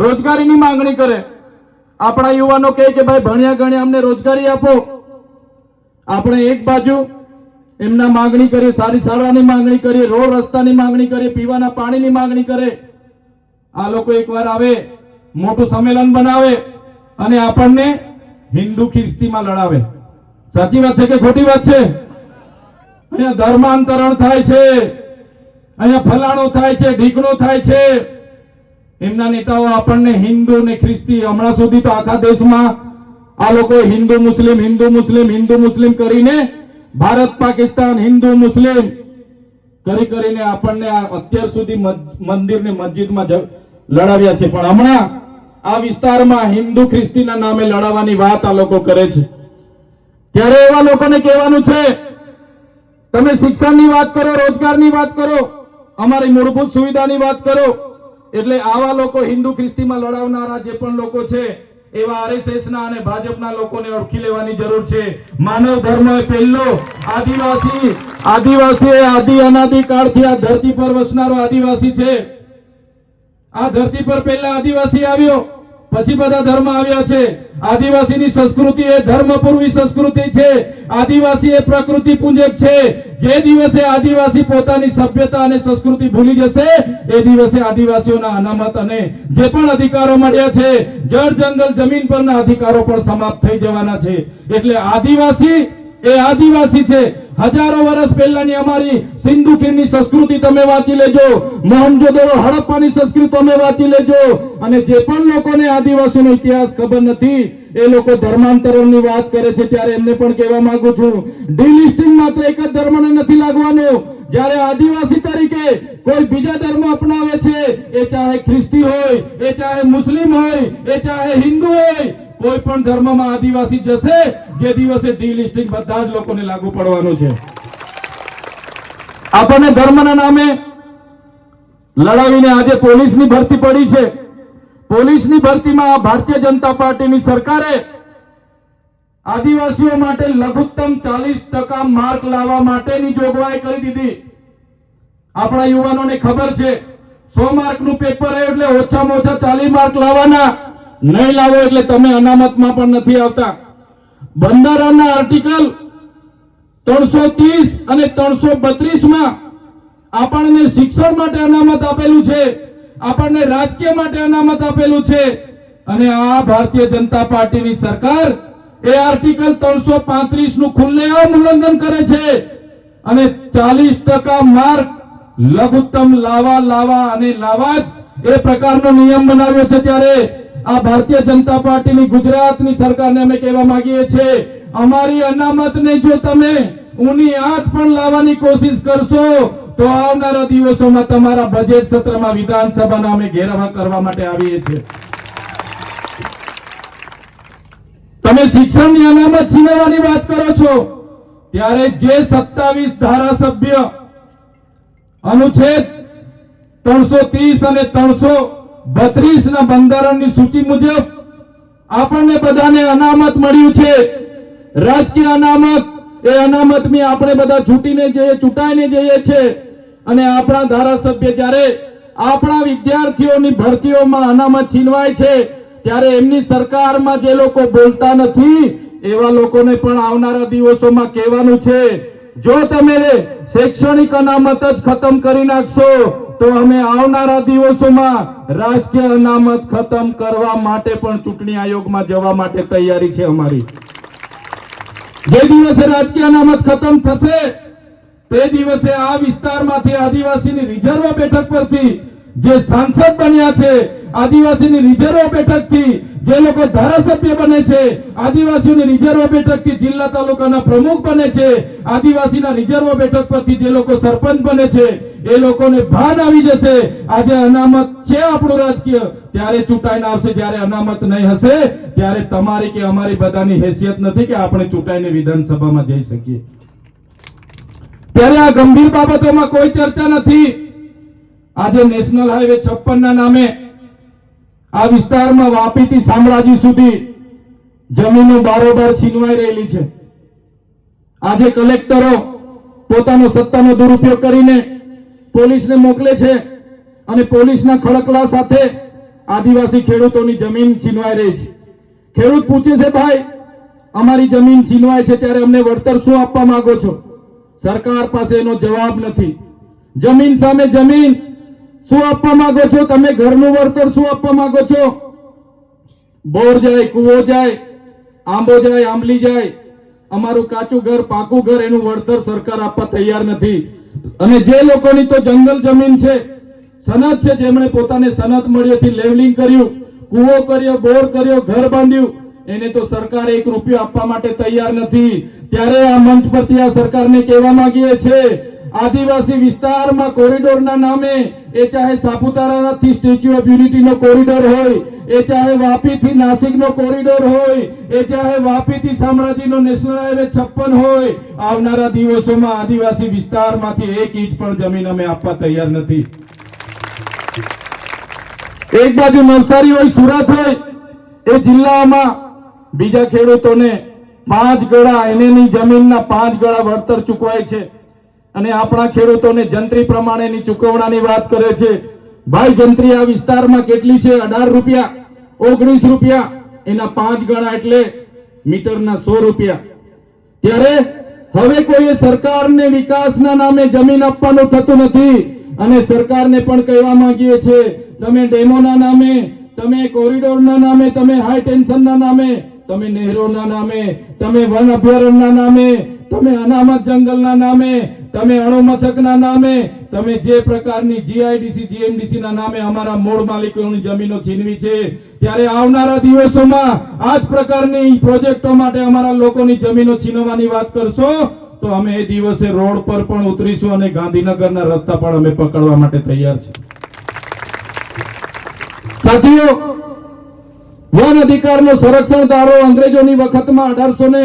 રોજગારીની માંગણી કરે. આપણા યુવાનો કહે કે ભાઈ ભણ્યા ગણ્યા અમને રોજગારી આપો. આપણે એક બાજુ એમના માંગણી કરીએ, સારી શાળાની માંગણી કરીએ, રોડ રસ્તાની માંગણી કરીએ, પીવાના પાણીની માંગણી કરે. આ લોકો એકવાર આવે, મોટું સંમેલન બનાવે અને આપણને હિન્દુ ખ્રિસ્તીમાં લડાવે. સાચી વાત છે કે ખોટી વાત છે? અહીંયા ધર્માંતરણ થાય છે. અહીંયા ફલાણું થાય છે, ઢીકણું થાય છે. એમના નેતાઓ આપણને હિન્દુ ને ખ્રિસ્તી, હમણાં સુધી તો આખા દેશમાં આ લોકો હિન્દુ મુસ્લિમ હિન્દુ મુસ્લિમ હિન્દુ મુસ્લિમ કરીને ભારત, પાકિસ્તાન, હિન્દુ મુસ્લિમ કરી કરીને આપણને અત્યાર સુધી મંદિર ને મસ્જિદમાં લડાવ્યા છે. પણ હમણાં આ વિસ્તારમાં હિન્દુ ખ્રિસ્તીના નામે લડાવવાની વાત આ લોકો કરે છે. ત્યારે એવા લોકોને કહેવાનું છે, તમે શિક્ષણની વાત કરો, રોજગારની વાત કરો, અમારી મૂળભૂત સુવિધાની વાત કરો એટલે આવા લોકો હિન્દુ ખ્રિસ્તીમાં લડાવનારા જે પણ લોકો છે, એવા આરએસએસ ના અને ભાજપના લોકોને ઓળખી લેવાની જરૂર છે. માનવ ધર્મ એ પહેલો આદિવાસી આદિવાસી એ આદિ અનાદિ કાળથી આ ધરતી પર વસનારો આદિવાસી છે. આ ધરતી પર પહેલા આદિવાસી આવ્યો. પછી બધા ધર્મ આવ્યા છે. આદિવાસીની સંસ્કૃતિ એ ધર્મપૂર્વી સંસ્કૃતિ છે. આદિવાસી એ પ્રકૃતિ પૂંજક છે. જે દિવસે આદિવાસી પોતાની સભ્યતા અને સંસ્કૃતિ ભૂલી જશે, એ દિવસે આદિવાસીઓના અનામત અને જે પણ અધિકારો મળ્યા છે, જળ જંગલ જમીન પરના અધિકારો પણ સમાપ્ત થઈ જવાના છે. એટલે આદિવાસી એ આદિવાસી છે. હજારો વર્ષ પહેલાની અમારી સિંધુ ખીણની સંસ્કૃતિ તમે વાંચી લેજો મોહનજોદડો હડપ્પાની સંસ્કૃતિ તમે વાંચી લેજો. અને જે પણ લોકોને આદિવાસીનો ઇતિહાસ ખબર નથી, એ લોકો ધર્માંતરણની વાત કરે છે ત્યારે એમને પણ કહેવા માંગુ છું. ડિલિસ્ટિંગ માત્ર એક જ ધર્મને નથી લાગવાનું. જ્યારે આદિવાસી તરીકે કોઈ બીજા ધર્મ અપનાવે છે, એ ચાહે ખ્રિસ્તી હોય, એ ચાહે મુસ્લિમ હોય, એ ચાહે હિન્દુ હોય કોઈ પણ ધર્મમાં આદિવાસી જશે, જે દિવસે ડીલિસ્ટિંગ બધા જ લોકોને લાગુ પડવાનું છે. આપણને ધર્મના નામે લડાવીને આજે પોલીસની ભરતી પડી છે. પોલીસની ભરતીમાં ભારતીય જનતા પાર્ટીની સરકારે આદિવાસીઓ માટે લઘુત્તમ ચાલીસ ટકા માર્ક લાવવા માટેની જોગવાઈ કરી દીધી. આપણા યુવાનોને ખબર છે, સો માર્કનું પેપર આવ્યું એટલે ઓછામાં ઓછા ચાલીસ માર્ક લાવવાના. નહીં લાવો એટલે તમે અનામતમાં પણ નથી આવતા. બંધારણના આર્ટિકલ ત્રણસો ત્રીસ અને ત્રણસો બત્રીસમાં આપણને શિક્ષણ માટે અનામત આપેલું છે, આપણને રાજકીય માટે અનામત આપેલું છે અને આ ભારતીય જનતા પાર્ટીની સરકાર એ આર્ટિકલ ત્રણસો પાંત્રીસનું ખુલ્લેઆમ ઉલ્લંઘન કરે છે અને ચાલીસ ટકા માર્ક લઘુત્તમ લાવા લાવા અને લાવા જ એ પ્રકારનો નિયમ બનાવ્યો છે ત્યારે આ ભારતીય જનતા પાર્ટીની ગુજરાતની સરકારને અમે કહેવા માંગીએ છીએ, અમારી અનામતને જો તમે ઊની આંખ પણ લાવવાની કોશિશ કરશો, તો આવનારા દિવસોમાં તમારા બજેટ સત્રમાં વિધાનસભાના અમે ઘેરાવા કરવા માટે આવીએ છીએ. તમે શિક્ષણની અનામત છીનવવાની વાત કરો છો, ત્યારે જે સત્તાવીસ ધારાસભ્ય અનુચ્છેદ ત્રણસો ત્રીસ અને ત્રણસો બત્રીસ ના બંધારણની સૂચિ મુજબ આપણને બધાને અનામત મળ્યું છે. રાજકીય અનામત, એ અનામતમાં આપણે બધા છૂટીને જઈએ ચૂંટાઈને જઈએ છે. અને આપણા ધારાસભ્ય જ્યારે આપણા વિદ્યાર્થીઓની ભરતીઓમાં અનામત છીનવાય છે, ત્યારે એમની સરકારમાં જે લોકો બોલતા નથી, એવા લોકોને પણ આવનારા દિવસોમાં કહેવાનું છે. જો તમે શૈક્ષણિક અનામત જ ખતમ કરી નાખશો તો અમે આવનારા દિવસોમાં રાજકીય અનામત ખતમ કરવા માટે પણ ચૂંટણી આયોગમાં જવા માટે તૈયારી છે અમારી. જે દિવસે રાજકીય અનામત ખતમ થશે, તે દિવસે આ વિસ્તારમાંથી આદિવાસીની રિઝર્વ બેઠક પરથી જે સાંસદ બન્યા છે, આદિવાસીની રિઝર્વ બેઠકથી જે લોકો ધારાસભ્ય બને છે, આદિવાસીઓની રિઝર્વ બેઠકથી જિલ્લા તાલુકાના પ્રમુખ બને છે, આદિવાસીના રિઝર્વ બેઠક પરથી જે લોકો સરપંચ બને છે, એ લોકોને ભાન આવી જશે. આજે અનામત છે આપણું રાજકીય. ત્યારે ચૂંટાઈને આવશે, જ્યારે અનામત નહીં હશે, ત્યારે તમારી કે અમારી બધાની હેસિયત નથી કે આપણે ચૂંટાઈને વિધાનસભામાં જઈ શકીએ. ત્યારે આ ગંભીર બાબતોમાં કોઈ ચર્ચા નથી. આજે નેશનલ હાઈવે છપ્પન ના નામે આ વિસ્તારમાં વાપીથી શામળાજી સુધી જમીનો બારોબાર છીનવાઈ રહેલી છે. આજે કલેક્ટરો પોતાનો સત્તાનો દુરુપયોગ કરીને પોલીસને મોકલે છે અને પોલીસના ખડકલા સાથે આદિવાસી ખેડૂતોની જમીન છીનવાઈ રહી છે. ખેડૂત પૂછે છે, ભાઈ, અમારી જમીન છીનવાય છે ત્યારે અમને વળતર શું આપવા માંગો છો? સરકાર પાસે એનો જવાબ નથી. જમીન સામે જમીન શું આપવા માંગો છો? તમે ઘરનું વળતર શું આપવા માંગો છો? બોર જાય, કૂવો જાય, આંબો જાય, આંબલી જાય. અમારું કાચું ઘર, પાકું ઘર, એનું વળતર સરકાર આપવા તૈયાર નથી. અને જે લોકોની તો જંગલ જમીન છે સનદ છે, જેમણે પોતાને સનદ મળીથી લેવલિંગ કર્યું, કૂવો કર્યો, બોર કર્યો, ઘર બાંધ્યું, એને તો સરકાર એક રૂપિયો આપવા માટે તૈયાર નથી. ત્યારે આ મંચ પરથી આ સરકારને કહેવા માંગીએ છે આદિવાસી વિસ્તારમાં કોરિડોરના નામે એ ચાહે સાપુતારાથી સ્ટેચ્યુ ઓફ યુનિટીનો કોરિડોર હોય, એ ચાહે વાપીથી નાસિકનો કોરિડોર હોય, એ ચાહે વાપીથી શામળાજીનો નેશનલ હાઈવે છપ્પન હોય, આવનારા દિવસોમાં આદિવાસી વિસ્તારમાંથી એક ઇંચ પણ જમીન અમે આપવા તૈયાર નથી. એક બાજુ નવસારી હોય, સુરત હોય, એ જિલ્લામાં બીજા ખેડૂતોને પાંચ ગળા એને જમીનના પાંચ ગળા વળતર ચૂકવાય છે. અને આપણા ખેડૂતોને જંત્રી પ્રમાણેની ચૂકવણાની વાત કરે છે. ભાઈ, જંત્રી આ વિસ્તારમાં કેટલી છે? અઢાર રૂપિયા, ઓગણીસ રૂપિયા, એના પાંચ ગણા એટલે મીટરના સો રૂપિયા. ત્યારે હવે કોઈએ સરકારને વિકાસના નામે જમીન આપવાનું થતું નથી અને સરકારને પણ કહેવા માંગીએ છીએ તમે ડેમોના નામે, તમે કોરિડોરના નામે, તમે હાઈ ટેન્શનના નામે, તમે નહેરોના નામે, તમે વન અભયારણ્યના નામે, તમે અનામત જંગલના નામે તમે અણુમથકના નામે, તમે જે પ્રકારની જીઆઈડીસી જીએમડીસી ના નામે અમારા મૂળ માલિકોની જમીનો છીનવી છે, ત્યારે આવનારા દિવસોમાં આ જ પ્રકારની પ્રોજેક્ટો માટે અમારા લોકોની જમીનો છીનવવાની વાત કરશો, તો અમે એ દિવસે રોડ પર પણ ઉતરીશું અને ગાંધીનગરના રસ્તા પણ અમે પકડવા માટે તૈયાર છે સાથીઓ, વન અધિકારનો સંરક્ષણ ધારો અંગ્રેજોની વખતમાં અઢારસો ને